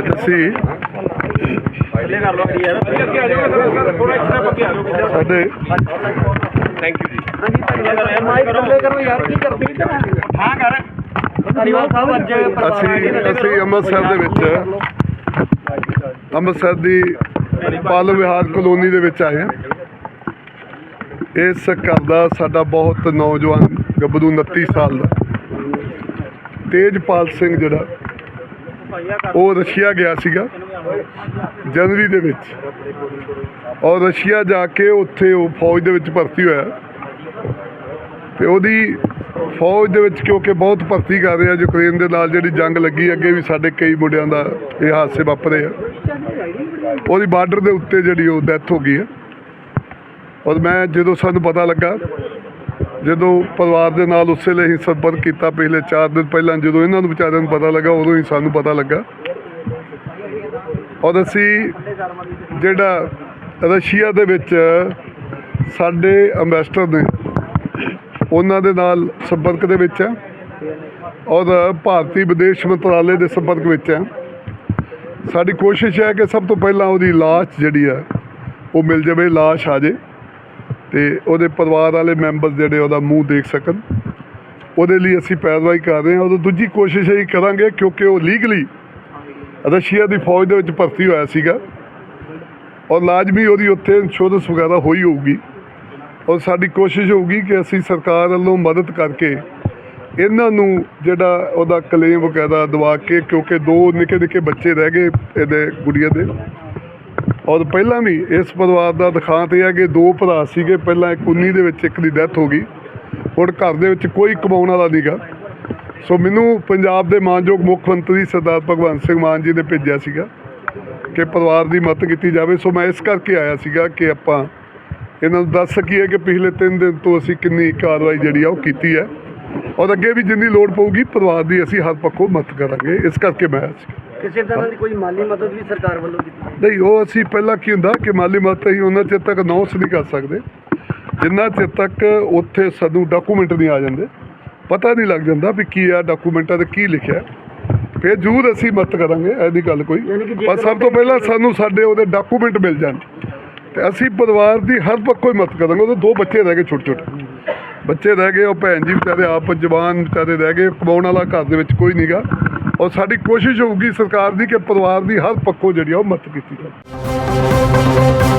ਅੱਜ ਅਸੀਂ ਸਾਡੇ ਥੈਂਕ ਯੂ ਜੀ ਮਾਈਕ ਥੱਲੇ ਕਰੋ ਯਾਰ ਕੀ ਕਰਦੇ ਹਾਂ ਕਰ ਧੰਨਵਾਦ ਸਾਹਿਬ ਅੱਜ ਅਸੀਂ ਅਸੀਂ ਅੰਮ੍ਰਿਤਸਰ ਦੇ ਵਿੱਚ ਅੰਮ੍ਰਿਤਸਰ ਦੀ ਪਾਲ ਵਿਹਾਰ ਕਲੋਨੀ ਦੇ ਵਿੱਚ ਆਏ ਹਾਂ। ਇਸ ਘਰ ਦਾ ਸਾਡਾ ਬਹੁਤ ਨੌਜਵਾਨ ਗੱਭਰੂ 29 ਸਾਲ ਦਾ। ਤੇਜਪਾਲ ਸਿੰਘ ਜਿਹੜਾ ਉਹ ਰਸ਼ੀਆ ਗਿਆ ਸੀਗਾ, ਜਨਵਰੀ ਦੇ ਵਿੱਚ। ਔਰ ਰਸ਼ੀਆ ਜਾ ਕੇ ਉੱਥੇ ਉਹ ਫੌਜ ਦੇ ਵਿੱਚ ਭਰਤੀ ਹੋਇਆ। ਤੇ ਉਹਦੀ ਫੌਜ ਦੇ ਵਿੱਚ ਕਿਉਂਕਿ ਬਹੁਤ ਭਰਤੀ ਕਰ ਰਿਹਾ ਯੂਕਰੇਨ ਦੇ ਨਾਲ, ਜਿਹੜੀ ਜੰਗ ਲੱਗੀ, ਅੱਗੇ ਵੀ ਸਾਡੇ ਕਈ ਮੁੰਡਿਆਂ ਦਾ ਇਹ ਹਾਦਸੇ ਵਾਪਰੇ ਆ। ਉਹਦੀ ਬਾਰਡਰ ਦੇ ਉੱਤੇ ਜਿਹੜੀ ਉਹ ਡੈਥ ਹੋ ਗਈ ਹੈ ਔਰ ਮੈਂ ਜਦੋਂ ਸਾਨੂੰ ਪਤਾ ਲੱਗਾ ਜਦੋਂ ਪਰਿਵਾਰ ਦੇ ਨਾਲ ਉਸੇ ਲਈ ਸੰਪਰਕ ਕੀਤਾ ਪਿਛਲੇ 4 ਦਿਨ ਪਹਿਲਾਂ, ਜਦੋਂ ਇਹਨਾਂ ਨੂੰ ਵਿਚਾਰਿਆਂ ਨੂੰ ਪਤਾ ਲੱਗਾ, ਉਦੋਂ ਹੀ ਸਾਨੂੰ ਪਤਾ ਲੱਗਾ। ਔਰ ਅਸੀਂ ਜਿਹੜਾ ਰਸ਼ੀਆ ਦੇ ਵਿੱਚ ਸਾਡੇ ਅੰਬੈਸਡਰ ਨੇ, ਉਹਨਾਂ ਦੇ ਨਾਲ ਸੰਪਰਕ ਦੇ ਵਿੱਚ ਹੈ। ਔਰ ਭਾਰਤੀ ਵਿਦੇਸ਼ ਮੰਤਰਾਲੇ ਦੇ ਸੰਪਰਕ ਵਿੱਚ ਹੈ। ਸਾਡੀ ਕੋਸ਼ਿਸ਼ ਹੈ ਕਿ ਸਭ ਤੋਂ ਪਹਿਲਾਂ ਉਹਦੀ ਲਾਸ਼ ਜਿਹੜੀ ਹੈ ਉਹ ਮਿਲ ਜਾਵੇ, ਲਾਸ਼ ਆ ਜੇ ਤੇ ਉਹਦੇ ਪਰਿਵਾਰ ਵਾਲੇ ਮੈਂਬਰ ਜਿਹੜੇ ਉਹਦਾ ਮੂੰਹ ਦੇਖ ਸਕਣ। ਉਹਦੇ ਲਈ ਅਸੀਂ ਪੈਰਵਾਈ ਕਰ ਰਹੇ ਹਾਂ। ਉਹ ਦੂਜੀ ਕੋਸ਼ਿਸ਼ ਇਹ ਕਰਾਂਗੇ ਕਿਉਂਕਿ ਉਹ ਲੀਗਲੀ ਰਸ਼ੀਆ ਦੀ ਫੌਜ ਦੇ ਵਿੱਚ ਭਰਤੀ ਹੋਇਆ ਸੀਗਾ। ਔਰ ਲਾਜ਼ਮੀ ਉਹਦੀ ਉੱਥੇ ਇੰਸ਼ੋਰੈਂਸ ਵਗੈਰਾ ਹੋਈ ਹੋਊਗੀ। ਔਰ ਸਾਡੀ ਕੋਸ਼ਿਸ਼ ਹੋਊਗੀ ਕਿ ਅਸੀਂ ਸਰਕਾਰ ਵੱਲੋਂ ਮਦਦ ਕਰਕੇ ਇਹਨਾਂ ਨੂੰ ਜਿਹੜਾ ਉਹਦਾ ਕਲੇਮ ਵਗੈਰਾ ਦਵਾ ਕੇ, ਕਿਉਂਕਿ ਦੋ ਨਿੱਕੇ ਨਿੱਕੇ ਬੱਚੇ ਰਹਿ ਗਏ ਇਹਦੇ ਗੁੜੀਆ ਦੇ। ਔਰ ਪਹਿਲਾਂ ਵੀ ਇਸ ਪਰਿਵਾਰ ਦਾ ਦਿਖਾਂਤ ਇਹ ਹੈ ਕਿ ਦੋ ਭਰਾ ਸੀਗੇ, ਪਹਿਲਾਂ ਇੱਕ 19 ਦੇ ਵਿੱਚ ਇੱਕ ਦੀ ਡੈਥ ਹੋ ਗਈ। ਹੁਣ ਘਰ ਦੇ ਵਿੱਚ ਕੋਈ ਕਮਾਉਣ ਵਾਲਾ ਨਹੀਂਗਾ ਸੋ ਮੈਨੂੰ ਪੰਜਾਬ ਦੇ ਮਾਨਯੋਗ ਮੁੱਖ ਮੰਤਰੀ ਸਰਦਾਰ ਭਗਵੰਤ ਸਿੰਘ ਮਾਨ ਜੀ ਨੇ ਭੇਜਿਆ ਸੀਗਾ ਕਿ ਪਰਿਵਾਰ ਦੀ ਮਦਦ ਕੀਤੀ ਜਾਵੇ। ਸੋ ਮੈਂ ਇਸ ਕਰਕੇ ਆਇਆ ਸੀਗਾ ਕਿ ਆਪਾਂ ਇਹਨਾਂ ਨੂੰ ਦੱਸ ਸਕੀਏ ਕਿ ਪਿਛਲੇ 3 ਦਿਨ ਤੋਂ ਅਸੀਂ ਕਿੰਨੀ ਕਾਰਵਾਈ ਜਿਹੜੀ ਆ ਉਹ ਕੀਤੀ ਹੈ। ਔਰ ਅੱਗੇ ਵੀ ਜਿੰਨੀ ਲੋੜ ਪਊਗੀ, ਪਰਿਵਾਰ ਦੀ ਅਸੀਂ ਹਰ ਪੱਖੋਂ ਮਦਦ ਕਰਾਂਗੇ। ਇਸ ਕਰਕੇ ਮੈਂ ਆਇਆ ਸੀ ਕਿਸੇ ਤਰ੍ਹਾਂ ਦੀ ਕੋਈ ਮਾਲੀ ਮਦਦ ਵੀ ਸਰਕਾਰ ਵੱਲੋਂ ਕੀਤੀ ਨਹੀਂ ਉਹ ਅਸੀਂ ਪਹਿਲਾਂ ਕੀ ਹੁੰਦਾ ਕਿ ਮਾਲੀ ਮਦਦ ਅਸੀਂ ਉਹਨਾਂ ਚਿਰ ਤੱਕ ਅਨਾਉਂਸ ਨਹੀਂ ਕਰ ਸਕਦੇ। ਜਿੰਨਾ ਚਿਰ ਤੱਕ ਉੱਥੇ ਸਾਨੂੰ ਡਾਕੂਮੈਂਟ ਨਹੀਂ ਆ ਜਾਂਦੇ ਪਤਾ ਨਹੀਂ ਲੱਗ ਜਾਂਦਾ ਵੀ ਕੀ ਆ ਡਾਕੂਮੈਂਟਾਂ ਤੇ ਕੀ ਲਿਖਿਆ ਫਿਰ ਜ਼ਰੂਰ ਅਸੀਂ ਮਦਦ ਕਰਾਂਗੇ ਐਦੀ ਗੱਲ ਕੋਈ। ਪਰ ਸਭ ਤੋਂ ਪਹਿਲਾਂ ਸਾਨੂੰ ਸਾਡੇ ਉਹਦੇ ਡਾਕੂਮੈਂਟ ਮਿਲ ਜਾਣ। ਤੇ ਅਸੀਂ ਪਰਿਵਾਰ ਦੀ ਹਰ ਪੱਖੋਂ ਹੀ ਮਦਦ ਕਰਾਂਗੇ ਉਹਦੇ ਦੋ ਬੱਚੇ ਰਹਿ ਗਏ ਛੋਟੇ ਛੋਟੇ ਬੱਚੇ ਰਹਿ ਗਏ ਉਹ ਭੈਣ ਜੀ ਵਿਚਾਰੇ ਆਪ ਜਵਾਨ ਵਿਚਾਰੇ ਰਹਿ ਗਏ ਕਮਾਉਣ ਵਾਲਾ ਘਰ ਦੇ ਵਿੱਚ ਕੋਈ ਨਹੀਂਗਾ ਔਰ ਸਾਡੀ ਕੋਸ਼ਿਸ਼ ਹੋਊਗੀ ਸਰਕਾਰ ਦੀ ਕਿ ਪਰਿਵਾਰ ਦੀ ਹਰ ਪੱਖੋਂ ਜਿਹੜੀ ਆ ਉਹ ਮਦਦ ਕੀਤੀ ਜਾਵੇ।